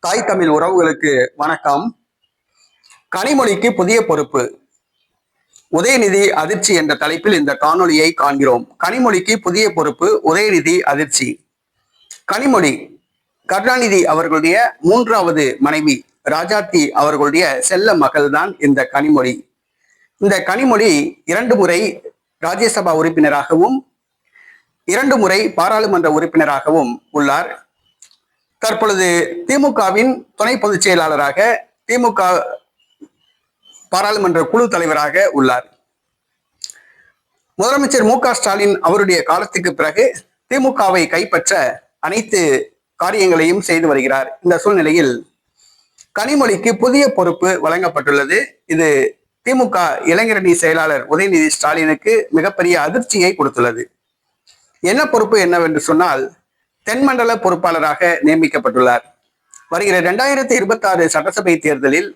தாய் தமிழ் உறவுகளுக்கு வணக்கம். கனிமொழிக்கு புதிய பொறுப்பு. உதயநிதி அதிர்ச்சி என்ற தலைப்பில் இந்த காணொலியை காண்கிறோம். கனிமொழிக்கு புதிய பொறுப்பு உதயநிதி அதிர்ச்சி. கனிமொழி கருணாநிதி அவர்களுடைய மூன்றாவது மனைவி ராஜாத்தி அவர்களுடைய செல்ல மகள்தான் இந்த கனிமொழி. இந்த கனிமொழி இரண்டு முறை ராஜ்யசபா உறுப்பினராகவும் இரண்டு முறை பாராளுமன்ற உறுப்பினராகவும் உள்ளார். தற்பொழுது திமுகவின் துணை பொதுச் செயலாளராக திமுக பாராளுமன்ற குழு தலைவராக உள்ளார். முதலமைச்சர் மு க ஸ்டாலின் அவருடைய காலத்துக்கு பிறகு திமுகவை கைப்பற்ற அனைத்து காரியங்களையும் செய்து வருகிறார். இந்த சூழ்நிலையில் கனிமொழிக்கு புதிய பொறுப்பு வழங்கப்பட்டுள்ளது. இது திமுக இளைஞரணி செயலாளர் உதயநிதி ஸ்டாலினுக்கு மிகப்பெரிய அதிர்ச்சியை கொடுத்துள்ளது. என்ன பொறுப்பு என்னவென்று சொன்னால் தென்மண்டல பொறுப்பாளராக நியமிக்கப்பட்டுள்ளார். வருகிற இரண்டாயிரத்தி இருபத்தி ஆறு சட்டசபை தேர்தலில்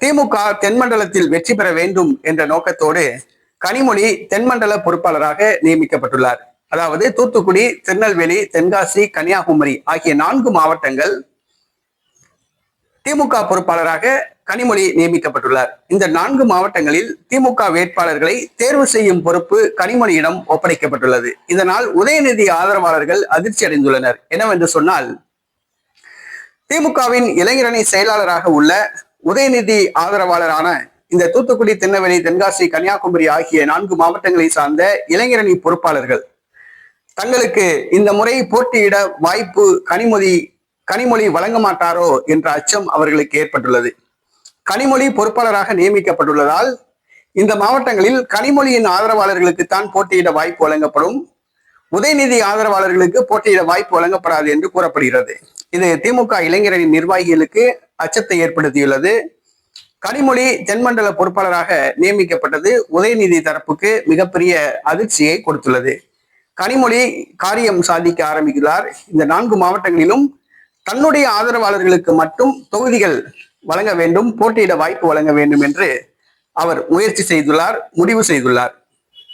திமுக தென்மண்டலத்தில் வெற்றி பெற வேண்டும் என்ற நோக்கத்தோடு கனிமொழி தென்மண்டல பொறுப்பாளராக நியமிக்கப்பட்டுள்ளார். அதாவது தூத்துக்குடி திருநெல்வேலி தென்காசி கன்னியாகுமரி ஆகிய நான்கு மாவட்டங்கள் திமுக பொறுப்பாளராக கனிமொழி நியமிக்கப்பட்டுள்ளார். இந்த நான்கு மாவட்டங்களில் திமுக வேட்பாளர்களை தேர்வு செய்யும் பொறுப்பு கனிமொழியிடம் ஒப்படைக்கப்பட்டுள்ளது. இதனால் உதயநிதி ஆதரவாளர்கள் அதிர்ச்சி அடைந்துள்ளனர். என்னவென்று சொன்னால் திமுகவின் இளைஞரணி செயலாளராக உள்ள உதயநிதி ஆதரவாளரான இந்த தூத்துக்குடி திருநெல்வேலி தென்காசி கன்னியாகுமரி ஆகிய நான்கு மாவட்டங்களை சார்ந்த இளைஞரணி பொறுப்பாளர்கள் தங்களுக்கு இந்த முறை போட்டியிட வாய்ப்பு கனிமொழி கனிமொழி வழங்க மாட்டாரோ என்ற அச்சம் அவர்களுக்கு ஏற்பட்டுள்ளது. கனிமொழி பொறுப்பாளராக நியமிக்கப்பட்டுள்ளதால் இந்த மாவட்டங்களில் கனிமொழியின் ஆதரவாளர்களுக்கு தான் போட்டியிட வாய்ப்பு வழங்கப்படும். உதயநிதி ஆதரவாளர்களுக்கு போட்டியிட வாய்ப்பு வழங்கப்படாது என்று கூறப்படுகிறது. இது திமுக இளைஞரணி நிர்வாகிகளுக்கு அச்சத்தை ஏற்படுத்தியுள்ளது. கனிமொழி தென்மண்டல பொறுப்பாளராக நியமிக்கப்பட்டது உதயநிதி தரப்புக்கு மிகப்பெரிய அதிர்ச்சியை கொடுத்துள்ளது. கனிமொழி காரியம் சாதிக்க ஆரம்பிக்கிறார். இந்த நான்கு மாவட்டங்களிலும் தன்னுடைய ஆதரவாளர்களுக்கு மட்டும் தொகுதிகள் வழங்க வேண்டும் போட்டியிட வாய்ப்பு வழங்க வேண்டும் என்று அவர் முயற்சி செய்துள்ளார் முடிவு செய்துள்ளார்.